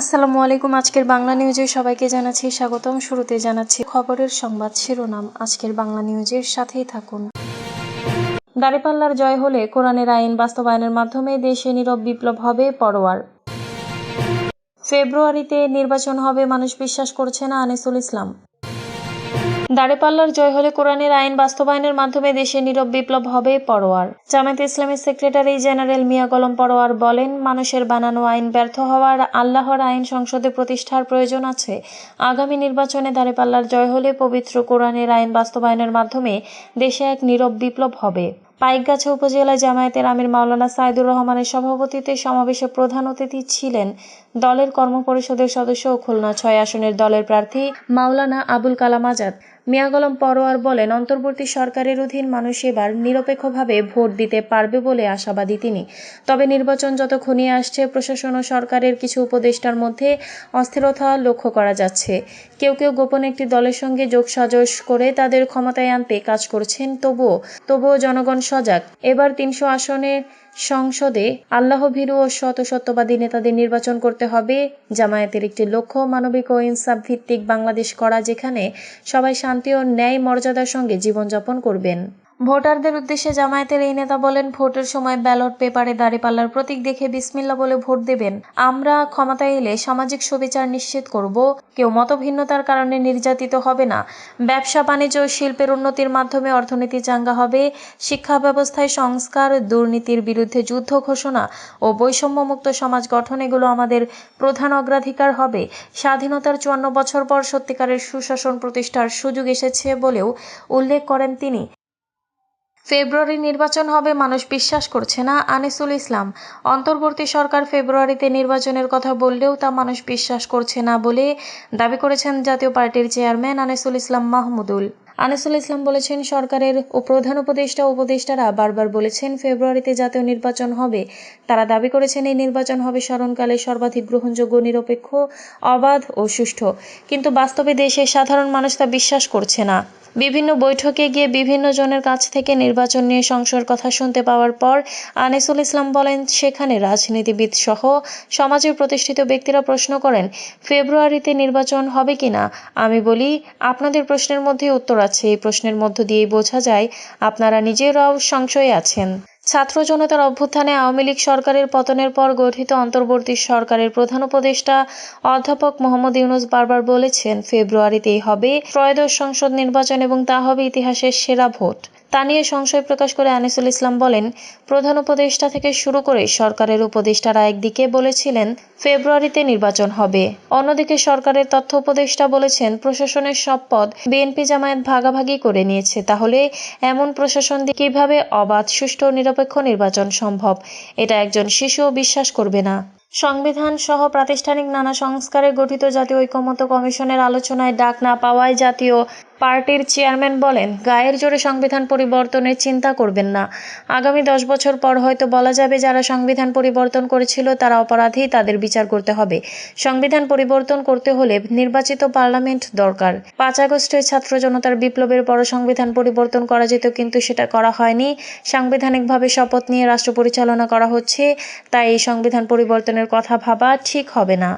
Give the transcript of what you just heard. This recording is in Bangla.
আসসালামু আলাইকুম, আজকের বাংলা নিউজে সবাইকে জানাচ্ছি স্বাগতম। শুরুতে জানাচ্ছি খবরের সংবাদ শিরোনাম। আজকের বাংলা নিউজের সাথেই থাকুন। দাঁড়িপাল্লার জয় হলে কোরআনের আইন বাস্তবায়নের মাধ্যমে দেশে নীরব বিপ্লব হবে পরোয়ার। ফেব্রুয়ারিতে নির্বাচন হবে, মানুষ বিশ্বাস করছে না আনিসুল ইসলাম। দাঁড়িপাল্লার জয় হলে কোরআনের আইন বাস্তবায়নের মাধ্যমে দেশে নীরব বিপ্লব হবে পরোয়ার। জামায়াতে ইসলামের সেক্রেটারি জেনারেল মিয়া গলম পরোয়ার বলেন, মানুষের বানানো আইন ব্যর্থ হওয়ার আল্লাহর আইন সংসদে প্রতিষ্ঠার প্রয়োজন আছে। আগামী নির্বাচনে দাঁড়িপাল্লার জয় হলে পবিত্র কোরআনের আইন বাস্তবায়নের মাধ্যমে দেশে এক নীরব বিপ্লব হবে। পাইকগাছা উপজেলা জামায়াতের আমির মাওলানা সাইদুর রহমানের সভাপতিত্বে সমাবেশে প্রধান অতিথি ছিলেন দলের কর্মপরিষদের সদস্য ও খুলনা ছয় আসনের দলের প্রার্থী মাওলানা আবুল কালাম আজাদ। মিয়াগলম পরোয়ার বলেন, অন্তর্বর্তী সরকারের অধীন মানুষ এবার নিরপেক্ষভাবে ভোট দিতে পারবে বলে আশাবাদী তিনি। তবে নির্বাচন যত ঘনিয়ে আসছে, প্রশাসন ও সরকারের কিছু উপদেষ্টার মধ্যে অস্থিরতা লক্ষ্য করা যাচ্ছে। কেউ কেউ গোপন একটি দলের সঙ্গে যোগসাজশ করে তাদের ক্ষমতায় আনতে কাজ করছেন, তবুও তবুও জনগণ সজাগ। এবার তিনশো আসনের সংসদে আল্লাহ ভীরু ও শত সত্যবাদী নেতাদের নির্বাচন করতে হবে। জামায়াতের একটি লক্ষ্য, মানবিক ও ইনসাফ ভিত্তিক বাংলাদেশ করা, যেখানে সবাই শান্তি ও ন্যায় মর্যাদার সঙ্গে জীবনযাপন করবেন। ভোটারদের উদ্দেশ্যে জামায়াতের এই নেতা বলেন, ভোটের সময় ব্যালট পেপারে দাঁড়িপাল্লার প্রতীক দেখে বিসমিল্লা বলে ভোট দেবেন। আমরা ক্ষমতায় এলে সামাজিক সুবিচার নিশ্চিত করব। কেউ মতভিন্নতার কারণে নির্যাতিত হবে না। ব্যবসা, বাণিজ্য শিল্পের উন্নতির মাধ্যমে অর্থনীতি চাঙ্গা হবে। শিক্ষা ব্যবস্থায় সংস্কার, দুর্নীতির বিরুদ্ধে যুদ্ধ ঘোষণা ও বৈষম্যমুক্ত সমাজ গঠন, এগুলো আমাদের প্রধান অগ্রাধিকার হবে। স্বাধীনতার চুয়ান্ন বছর পর সত্যিকারের সুশাসন প্রতিষ্ঠার সুযোগ এসেছে বলেও উল্লেখ করেন তিনি। ফেব্রুয়ারি নির্বাচন হবে মানুষ বিশ্বাস করছে না আনিসুল ইসলাম। অন্তর্বর্তী সরকার ফেব্রুয়ারিতে নির্বাচনের কথা বললেও তা মানুষ বিশ্বাস করছে না বলে দাবি করেছেন জাতীয় পার্টির চেয়ারম্যান আনিসুল ইসলাম মাহমুদুল। আনিসুল ইসলাম বলেছেন, সরকারের ও প্রধান উপদেষ্টা উপদেষ্টারা বারবার বলেছেন, ফেব্রুয়ারিতে জাতীয় নির্বাচন হবে। তারা দাবি করেছেন, এই নির্বাচন হবে স্মরণকালে সর্বাধিক গ্রহণযোগ্য, নিরপেক্ষ, অবাধ ও সুষ্ঠু। কিন্তু বাস্তবে দেশের সাধারণ মানুষ তা বিশ্বাস করছে না। বিভিন্ন বৈঠকে গিয়ে বিভিন্ন জনের কাছ থেকে নির্বাচন নিয়ে সংশয়ের কথা শুনতে পাওয়ার পর আনিসুল ইসলাম বলেন, সেখানে রাজনীতিবিদ সহ সমাজের প্রতিষ্ঠিত ব্যক্তিরা প্রশ্ন করেন, ফেব্রুয়ারিতে নির্বাচন হবে কিনা? আমি বলি, আপনাদের প্রশ্নের মধ্যে উত্তর আছে এই প্রশ্নের মধ্য দিয়েই বোঝা যায়, আপনারা নিজেরাও সংশয়ে আছেন। ছাত্র জনতার অভ্যুত্থানে আওয়ামী লীগ সরকারের পতনের পর গঠিত অন্তর্বর্তী সরকারের প্রধান উপদেষ্টা অধ্যাপক মোহাম্মদ ইউনুস বারবার বলেছেন, ফেব্রুয়ারিতেই হবে ত্রয়োদশ সংসদ নির্বাচন এবং তা হবে ইতিহাসের সেরা ভোট। তা নিয়ে সংশয় প্রকাশ করে আনিসুল ইসলাম বলেন, প্রধান উপদেষ্টা থেকে শুরু করে সরকারের উপদেষ্টারা একদিকে বলেছিলেন ফেব্রুয়ারিতে নির্বাচন হবে। অন্যদিকে সরকারের তথ্য উপদেষ্টা বলেছেন, প্রশাসনের সব পদ বিএনপি জামায়াত ভাগাভাগি করে নিয়েছে। তাহলে এমন প্রশাসন দিয়ে কীভাবে অবাধ, সুষ্ঠু নিরপেক্ষ নির্বাচন সম্ভব? এটা একজন শিশুও বিশ্বাস করবে না। সংবিধান সহ প্রাতিষ্ঠানিক নানা সংস্কারে গঠিত জাতীয় ঐকমত্য কমিশনের আলোচনায় ডাক না পাওয়ায় জাতীয় পার্টির চেয়ারম্যান বলেন, গায়ের জোরে সংবিধান পরিবর্তনের চিন্তা করবেন না। আগামী দশ বছর পর হয়তো বলা যাবে, যারা সংবিধান পরিবর্তন করেছিল, তারা অপরাধী, তাদের বিচার করতে হবে। সংবিধান পরিবর্তন করতে হলে নির্বাচিত পার্লামেন্ট দরকার। পাঁচ আগস্টের ছাত্র জনতার বিপ্লবের পর সংবিধান পরিবর্তন করা যেত, কিন্তু সেটা করা হয়নি। সাংবিধানিকভাবে শপথ নিয়ে রাষ্ট্র পরিচালনা করা হচ্ছে, তাই এই সংবিধান পরিবর্তনের কথা ভাবা ঠিক হবে না।